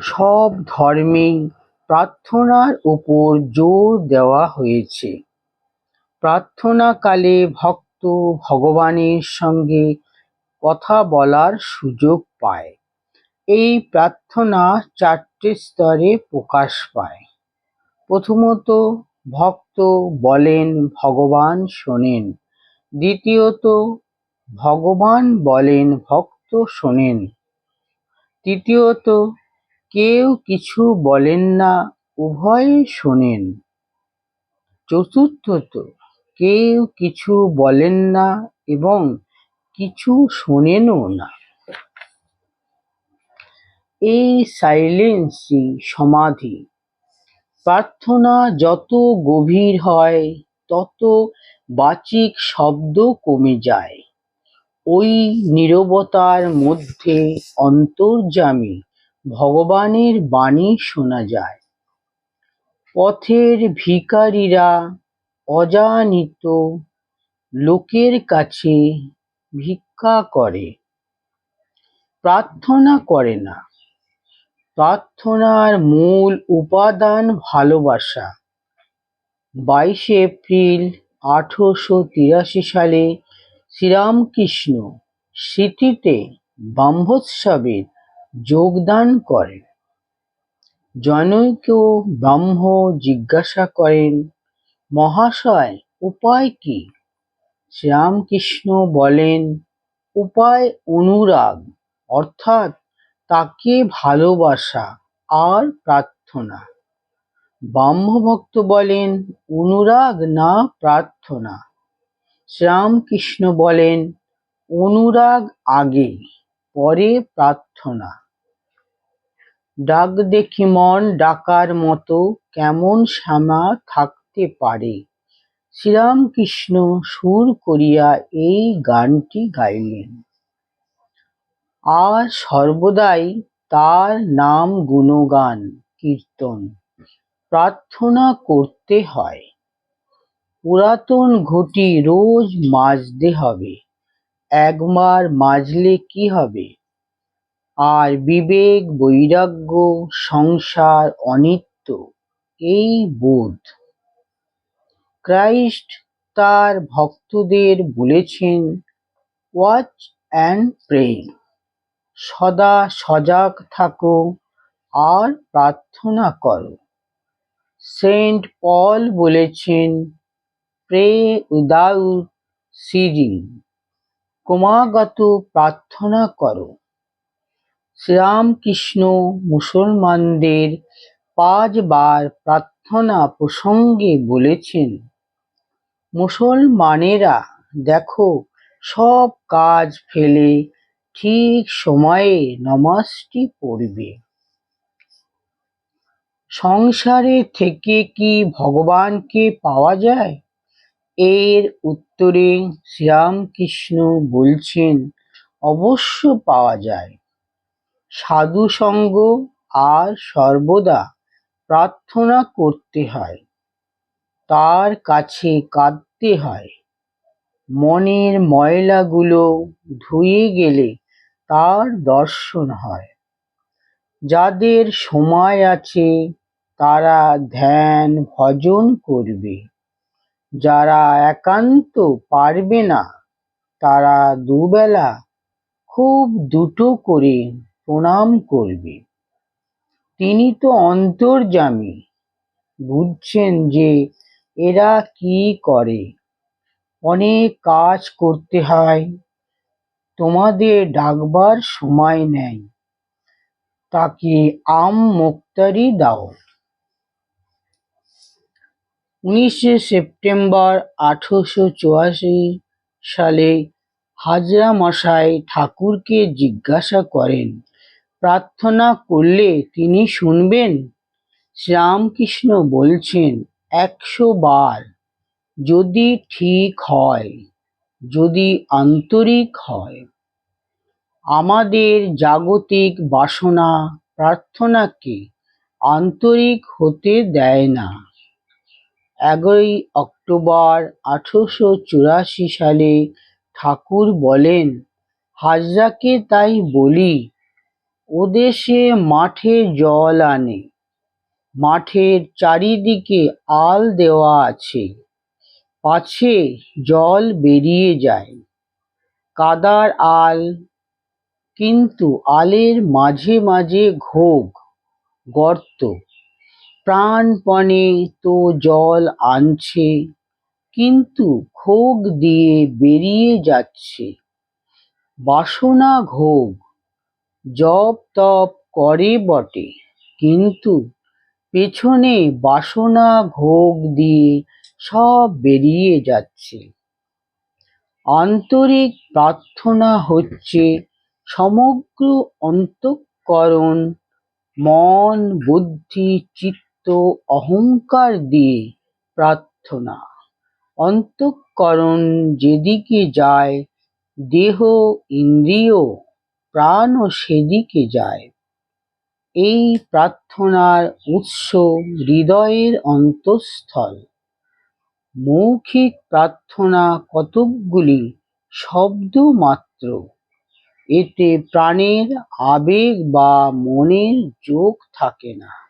সব ধর্মেই প্রার্থনার উপর জোর দেওয়া হয়েছে। প্রার্থনাকালে ভক্ত ভগবানের সঙ্গে কথা বলার সুযোগ পায়। এই প্রার্থনা চারটে স্তরে প্রকাশ পায়। প্রথমত, ভক্ত বলেন, ভগবান শোনেন দ্বিতীয়ত, ভগবান বলেন, ভক্ত শোনেন তৃতীয়ত কেউ কিছু বলেন না, উভয়ে শোনেন। চতুর্থত, কেউ কিছু বলেন না এবং কিছু শোনেনও না। এই সাইলেন্সই সমাধি। প্রার্থনা যত গভীর হয়, তত বাচিক শব্দ কমে যায়। ওই নীরবতার মধ্যে অন্তর্যামী। ভগবানের বাণী শোনা যায়। পথের ভিখারিরা অজানিত লোকের কাছে ভিক্ষা করে। প্রার্থনা করে না। প্রার্থনার মূল উপাদান ভালোবাসা। বাইশে এপ্রিল আঠেরোশো তিরাশি সালে শ্রীরামকৃষ্ণ স্মৃতিতে ব্রহ্মোৎসবে যোগদান করেন। জনৈক ব্রাহ্ম জিজ্ঞাসা করেন, মহাশয়, উপায় কি? শ্রীরামকৃষ্ণ বলেন, উপায় অনুরাগ, অর্থাৎ তাকে ভালোবাসা আর প্রার্থনা। ব্রহ্মভক্ত বলেন, অনুরাগ না প্রার্থনা? শ্রীরামকৃষ্ণ বলেন, অনুরাগ আগে। পরে প্রার্থনা। ডাক দেখি মন ডাকার মতো কেমন শ্যামা থাকতে পারে। শ্রীরামকৃষ্ণ সুর করিয়া এই গানটি গাইলেন। আর সর্বদাই তার নাম গুণগান, কীর্তন, প্রার্থনা করতে হয়। পুরাতন ঘটি রোজ মাজতে হবে। একবার মাজলে কি হবে? আর বিবেক, বৈরাগ্য, সংসার, অনিত্য, এই বোধ। ক্রাইস্ট তার ভক্তদের বলেছেন ওয়াচ অ্যান্ড প্রে সদা সজাগ থাকো আর প্রার্থনা করো। সেন্ট পল বলেছেন প্রে উইদাউট সিজিং ক্রমাগত প্রার্থনা করো। শ্রীরামকৃষ্ণ মুসলমানদের পাঁচবার প্রার্থনা প্রসঙ্গে বলেছেন, মুসলমানেরা দেখো, সব কাজ ফেলে ঠিক সময়ে নমাজটি পড়বে। সংসারে থেকে কি ভগবানকে পাওয়া যায়? এর উত্তরে শ্রীরামকৃষ্ণ বলছেন, অবশ্য পাওয়া যায়। সাধুসঙ্গ আর সর্বদা প্রার্থনা করতে হয়। তার কাছে কাঁদতে হয়। মনের ময়লাগুলো ধুয়ে গেলে তার দর্শন হয়। যাদের সময় আছে তারা ধ্যান ভজন করবে। যারা একান্ত পারবে না, তারা দুবেলা খুব দুটো করে প্রণাম করবে। তিনি তো অন্তর্যামী, বুঝছেন যে এরা কি করে। অনেক কাজ করতে হয়, তোমাদের ডাকবার সময় নেই। তাকে আম মোক্তারি দাও। উনিশে সেপ্টেম্বর আঠেরোশো চুয়াশি সালে হাজরা মশাই ঠাকুরকে জিজ্ঞাসা করেন, প্রার্থনা করলে তিনি শুনবেন? শ্রীরামকৃষ্ণ বলছেন, একশো বার। যদি ঠিক হয়, যদি আন্তরিক হয়। আমাদের জাগতিক বাসনা প্রার্থনাকে আন্তরিক হতে দেয় না। এগারোই অক্টোবর আঠেরোশো চুরাশি সালে ঠাকুর বলেন, হাজরাকে তাই বলি ওদেশে মাঠে জল আনে। মাঠের চারিদিকে আল দেওয়া আছে। পাছে জল বেরিয়ে যায়। কাদার আল, কিন্তু আলের মাঝে মাঝে ঘোগ গর্ত। প্রাণপণে তো জল আনছে, কিন্তু ঘোগ দিয়ে বেরিয়ে যাচ্ছে। বাসনা ঘোগ জপ তপ করে বটে, কিন্তু পেছনে বাসনা ভোগ দিয়ে সব বেরিয়ে যাচ্ছে। আন্তরিক প্রার্থনা হচ্ছে সমগ্র অন্তঃকরণ, মন, বুদ্ধি, চিত্ত অহংকার দিয়ে প্রার্থনা। অন্তঃকরণ যেদিকে যায়, দেহ, ইন্দ্রিয়, প্রাণও সেদিকে যায়। এই প্রার্থনার উৎস হৃদয়ের অন্তঃস্থল। মৌখিক প্রার্থনা কতকগুলি শব্দ মাত্র। এতে প্রাণের আবেগ বা মনের যোগ থাকে না।